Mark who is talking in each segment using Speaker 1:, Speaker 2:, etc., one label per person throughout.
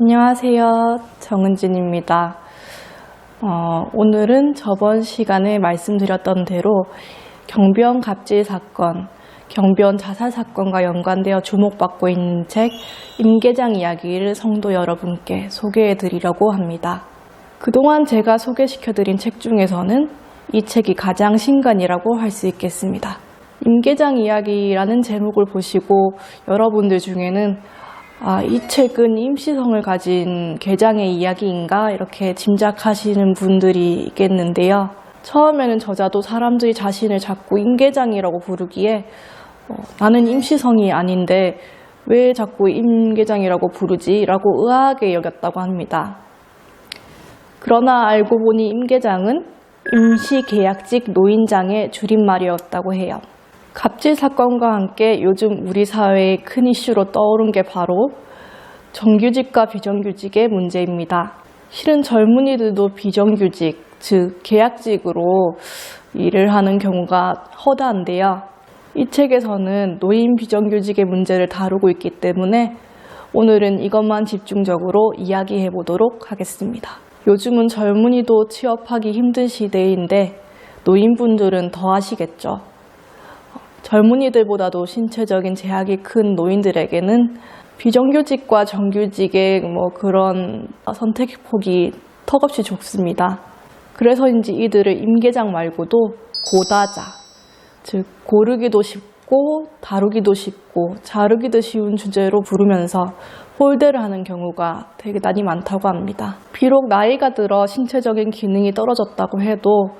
Speaker 1: 안녕하세요. 정은진입니다. 어, 오늘은 저번 시간에 말씀드렸던 대로 경비원 갑질 사건, 경비원 자살 사건과 연관되어 주목받고 있는 책 임계장 이야기를 성도 여러분께 소개해 드리려고 합니다. 그동안 제가 소개시켜 드린 책 중에서는 이 책이 가장 신간이라고 할 수 있겠습니다. 임계장 이야기라는 제목을 보시고 여러분들 중에는 아, 이 책은 임시성을 가진 계장의 이야기인가 이렇게 짐작하시는 분들이 있겠는데요. 처음에는 저자도 사람들이 자신을 자꾸 임계장이라고 부르기에 어, 나는 임시성이 아닌데 왜 자꾸 임계장이라고 부르지? 라고 의아하게 여겼다고 합니다. 그러나 알고 보니 임계장은 임시계약직 노인장의 줄임말이었다고 해요. 갑질 사건과 함께 요즘 우리 사회의 큰 이슈로 떠오른 게 바로 정규직과 비정규직의 문제입니다. 실은 젊은이들도 비정규직, 즉 계약직으로 일을 하는 경우가 허다한데요. 이 책에서는 노인 비정규직의 문제를 다루고 있기 때문에 오늘은 이것만 집중적으로 이야기해 보도록 하겠습니다. 요즘은 젊은이도 취업하기 힘든 시대인데 노인분들은 더 하시겠죠. 젊은이들보다도 신체적인 제약이 큰 노인들에게는 비정규직과 정규직의 뭐 그런 선택 폭이 턱없이 좁습니다. 그래서인지 이들을 임계장 말고도 고다자, 즉 고르기도 쉽고 다루기도 쉽고 자르기도 쉬운 주제로 부르면서 홀대를 하는 경우가 되게 많이 많다고 합니다. 비록 나이가 들어 신체적인 기능이 떨어졌다고 해도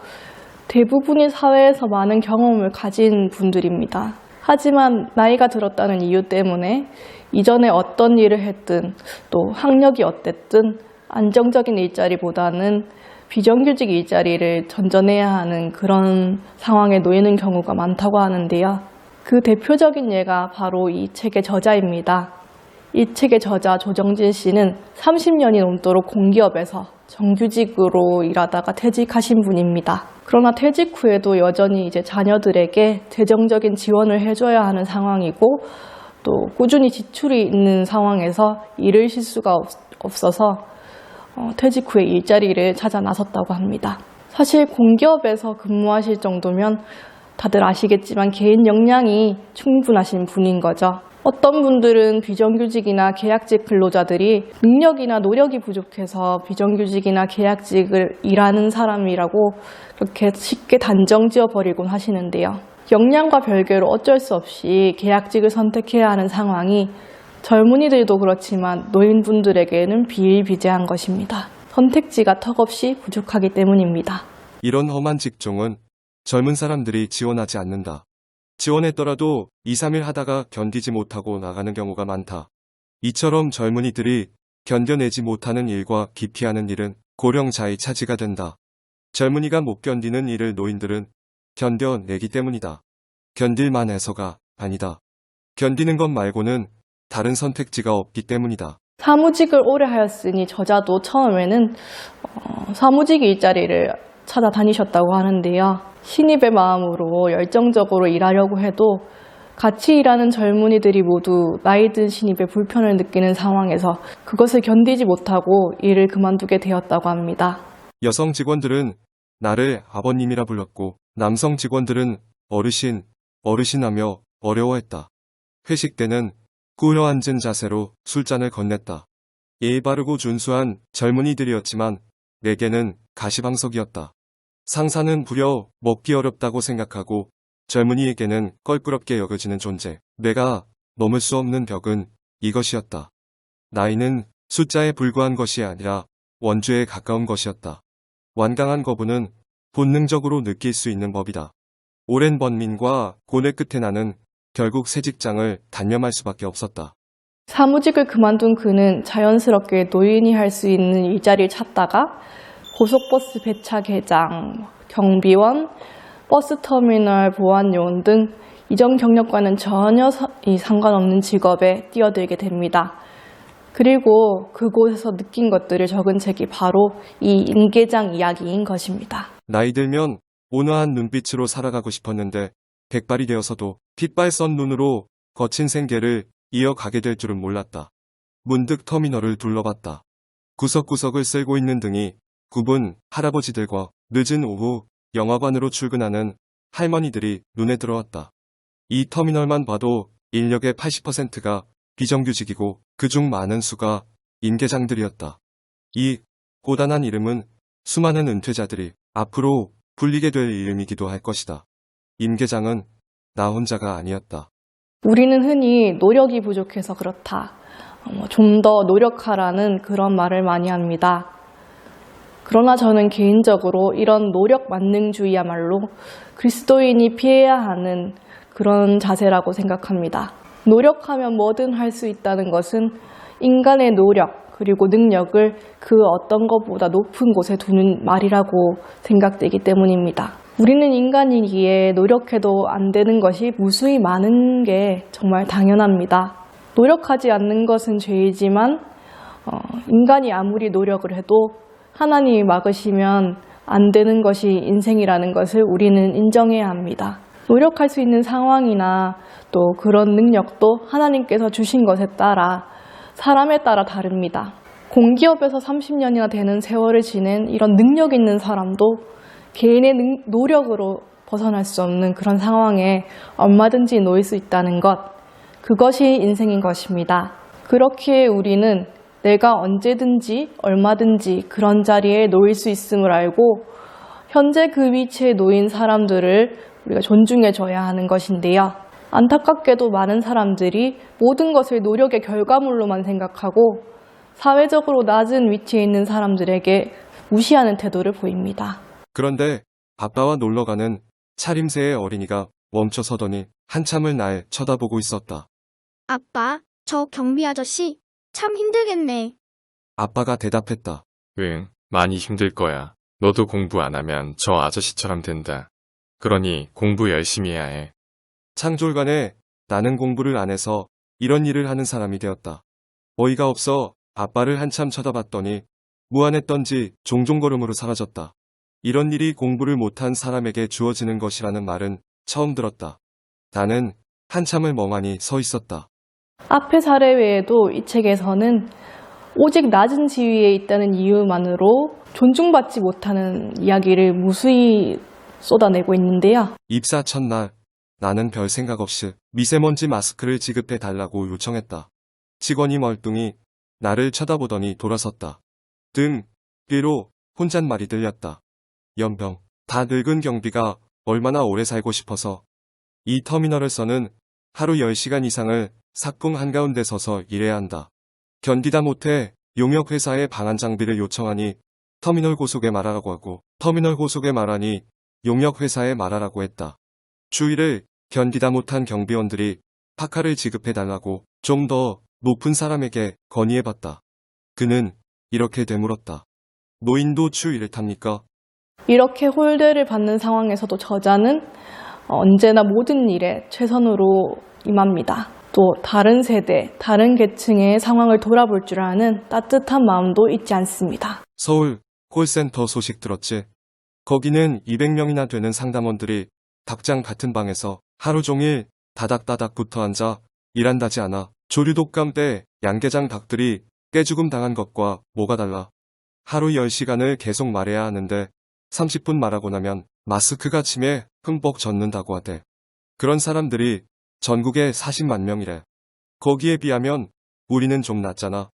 Speaker 1: 대부분이 사회에서 많은 경험을 가진 분들입니다. 하지만 나이가 들었다는 이유 때문에 이전에 어떤 일을 했든 또 학력이 어땠든 안정적인 일자리보다는 비정규직 일자리를 전전해야 하는 그런 상황에 놓이는 경우가 많다고 하는데요. 그 대표적인 예가 바로 이 책의 저자입니다. 이 책의 저자 조정진 씨는 30년이 넘도록 공기업에서 정규직으로 일하다가 퇴직하신 분입니다. 그러나 퇴직 후에도 여전히 이제 자녀들에게 재정적인 지원을 해줘야 하는 상황이고 또 꾸준히 지출이 있는 상황에서 일을 쉴 수가 없, 없어서 어, 퇴직 후에 일자리를 찾아 나섰다고 합니다. 사실 공기업에서 근무하실 정도면 다들 아시겠지만 개인 역량이 충분하신 분인 거죠. 어떤 분들은 비정규직이나 계약직 근로자들이 능력이나 노력이 부족해서 비정규직이나 계약직을 일하는 사람이라고 그렇게 쉽게 단정 지어버리곤 하시는데요. 역량과 별개로 어쩔 수 없이 계약직을 선택해야 하는 상황이 젊은이들도 그렇지만 노인분들에게는 비일비재한 것입니다. 선택지가 턱없이 부족하기 때문입니다.
Speaker 2: 이런 험한 직종은 젊은 사람들이 지원하지 않는다. 지원했더라도 2, 3일 하다가 견디지 못하고 나가는 경우가 많다. 이처럼 젊은이들이 견뎌내지 못하는 일과 기피하는 일은 고령자의 차지가 된다. 젊은이가 못 견디는 일을 노인들은 견뎌내기 때문이다. 견딜만 해서가 아니다. 견디는 것 말고는 다른 선택지가 없기 때문이다.
Speaker 1: 사무직을 오래 하였으니 저자도 처음에는 어, 사무직 일자리를 찾아다니셨다고 하는데요. 신입의 마음으로 열정적으로 일하려고 해도 같이 일하는 젊은이들이 모두 나이 든 신입의 불편을 느끼는 상황에서 그것을 견디지 못하고 일을 그만두게 되었다고 합니다.
Speaker 2: 여성 직원들은 나를 아버님이라 불렀고 남성 직원들은 어르신, 어르신하며 어려워했다. 회식 때는 꾸려 앉은 자세로 술잔을 건넸다. 예의 바르고 준수한 젊은이들이었지만 내게는 가시방석이었다. 상사는 부려 먹기 어렵다고 생각하고 젊은이에게는 껄끄럽게 여겨지는 존재. 내가 넘을 수 없는 벽은 이것이었다. 나이는 숫자에 불과한 것이 아니라 원주에 가까운 것이었다. 완강한 거부는 본능적으로 느낄 수 있는 법이다. 오랜 번민과 고뇌 끝에 나는 결국 새 직장을 단념할 수밖에 없었다.
Speaker 1: 사무직을 그만둔 그는 자연스럽게 노인이 할 수 있는 일자리를 찾다가 고속버스 배차 계장, 경비원, 버스터미널 보안요원 등 이전 경력과는 전혀 상관없는 직업에 뛰어들게 됩니다. 그리고 그곳에서 느낀 것들을 적은 책이 바로 이 임계장 이야기인 것입니다.
Speaker 2: 나이 들면 온화한 눈빛으로 살아가고 싶었는데 백발이 되어서도 핏발 썬 눈으로 거친 생계를 이어가게 될 줄은 몰랐다. 문득 터미널을 둘러봤다. 구석구석을 쓸고 있는 등이 굽은 할아버지들과 늦은 오후 영화관으로 출근하는 할머니들이 눈에 들어왔다. 이 터미널만 봐도 인력의 80%가 비정규직이고 그중 많은 수가 임계장들이었다. 이 고단한 이름은 수많은 은퇴자들이 앞으로 불리게 될 이름이기도 할 것이다. 임계장은 나 혼자가 아니었다.
Speaker 1: 우리는 흔히 노력이 부족해서 그렇다. 어, 좀더 노력하라는 그런 말을 많이 합니다. 그러나 저는 개인적으로 이런 노력 만능주의야말로 그리스도인이 피해야 하는 그런 자세라고 생각합니다. 노력하면 뭐든 할 수 있다는 것은 인간의 노력 그리고 능력을 그 어떤 것보다 높은 곳에 두는 말이라고 생각되기 때문입니다. 우리는 인간이기에 노력해도 안 되는 것이 무수히 많은 게 정말 당연합니다. 노력하지 않는 것은 죄이지만 어, 인간이 아무리 노력을 해도 하나님이 막으시면 안 되는 것이 인생이라는 것을 우리는 인정해야 합니다. 노력할 수 있는 상황이나 또 그런 능력도 하나님께서 주신 것에 따라 사람에 따라 다릅니다. 공기업에서 30년이나 되는 세월을 지낸 이런 능력 있는 사람도 개인의 능- 노력으로 벗어날 수 없는 그런 상황에 얼마든지 놓일 수 있다는 것. 그것이 인생인 것입니다. 그렇기에 우리는 내가 언제든지 얼마든지 그런 자리에 놓일 수 있음을 알고 현재 그 위치에 놓인 사람들을 우리가 존중해 줘야 하는 것인데요. 안타깝게도 많은 사람들이 모든 것을 노력의 결과물로만 생각하고 사회적으로 낮은 위치에 있는 사람들에게 무시하는 태도를 보입니다.
Speaker 2: 그런데 아빠와 놀러가는 차림새의 어린이가 멈춰서더니 한참을 날 쳐다보고 있었다.
Speaker 3: 아빠, 저 경비 아저씨 참 힘들겠네.
Speaker 2: 아빠가 대답했다.
Speaker 4: 응, 많이 힘들 거야. 너도 공부 안 하면 저 아저씨처럼 된다. 그러니 공부 열심히 해야 해.
Speaker 2: 창졸간에 나는 공부를 안 해서 이런 일을 하는 사람이 되었다. 어이가 없어 아빠를 한참 쳐다봤더니 무안했던지 종종 걸음으로 사라졌다. 이런 일이 공부를 못한 사람에게 주어지는 것이라는 말은 처음 들었다. 나는 한참을 멍하니 서 있었다.
Speaker 1: 앞의 사례 외에도 이 책에서는 오직 낮은 지위에 있다는 이유만으로 존중받지 못하는 이야기를 무수히 쏟아내고 있는데요.
Speaker 2: 입사 첫날 나는 별 생각 없이 미세먼지 마스크를 지급해 달라고 요청했다. 직원이 멀뚱히 나를 쳐다보더니 돌아섰다. 등 뒤로 혼잣말이 들렸다. 연병 다 늙은 경비가 얼마나 오래 살고 싶어서 이 터미널에서는 하루 10시간 이상을 삭궁 한가운데 서서 일해야 한다. 견디다 못해 용역 회사에 방한 장비를 요청하니 터미널 고속에 말하라고 하고 터미널 고속에 말하니 용역 회사에 말하라고 했다. 주의를 견디다 못한 경비원들이 파카를 지급해달라고 좀 더 높은 사람에게 건의해봤다. 그는 이렇게 되물었다. 노인도 추위를 탑니까?
Speaker 1: 이렇게 홀대를 받는 상황에서도 저자는 언제나 모든 일에 최선으로 임합니다. 또 다른 세대, 다른 계층의 상황을 돌아볼 줄 아는 따뜻한 마음도 잊지 않습니다.
Speaker 2: 서울 콜센터 소식 들었지? 거기는 200명이나 되는 상담원들이 닭장 같은 방에서 하루 종일 다닥다닥 붙어 앉아 일한다지 않아 조류독감 때 양계장 닭들이 깨죽음 당한 것과 뭐가 달라? 하루 10시간을 계속 말해야 하는데 30분 말하고 나면 마스크가 침에 흠뻑 젖는다고 하대. 그런 사람들이 전국에 40만 명이래. 거기에 비하면 우리는 좀 낫잖아.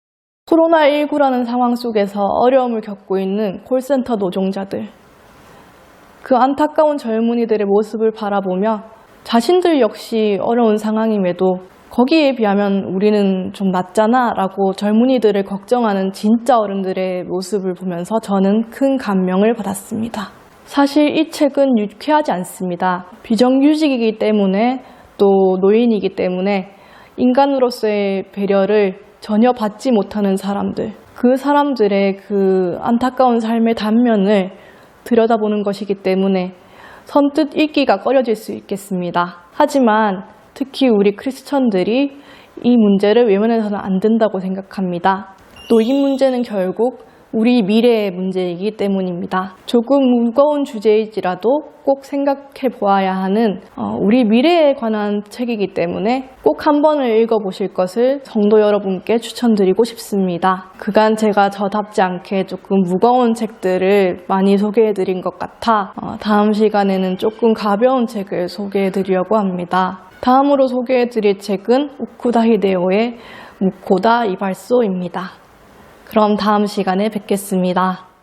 Speaker 1: 코로나19라는 상황 속에서 어려움을 겪고 있는 콜센터 노동자들. 그 안타까운 젊은이들의 모습을 바라보며 자신들 역시 어려운 상황임에도 거기에 비하면 우리는 좀 낫잖아 라고 젊은이들을 걱정하는 진짜 어른들의 모습을 보면서 저는 큰 감명을 받았습니다. 사실 이 책은 유쾌하지 않습니다. 비정규직이기 때문에 또 노인이기 때문에 인간으로서의 배려를 전혀 받지 못하는 사람들, 그 사람들의 그 안타까운 삶의 단면을 들여다보는 것이기 때문에 선뜻 읽기가 꺼려질 수 있겠습니다. 하지만 특히 우리 크리스천들이 이 문제를 외면해서는 안 된다고 생각합니다. 또이 문제는 결국 우리 미래의 문제이기 때문입니다. 조금 무거운 주제일지라도 꼭 생각해 보아야 하는 어, 우리 미래에 관한 책이기 때문에 꼭 한 번을 읽어보실 것을 성도 여러분께 추천드리고 싶습니다. 그간 제가 저답지 않게 조금 무거운 책들을 많이 소개해 드린 것 같아 어, 다음 시간에는 조금 가벼운 책을 소개해 드리려고 합니다. 다음으로 소개해 드릴 책은 우쿠다 히데오의 무코다 이발소입니다. 그럼 다음 시간에 뵙겠습니다.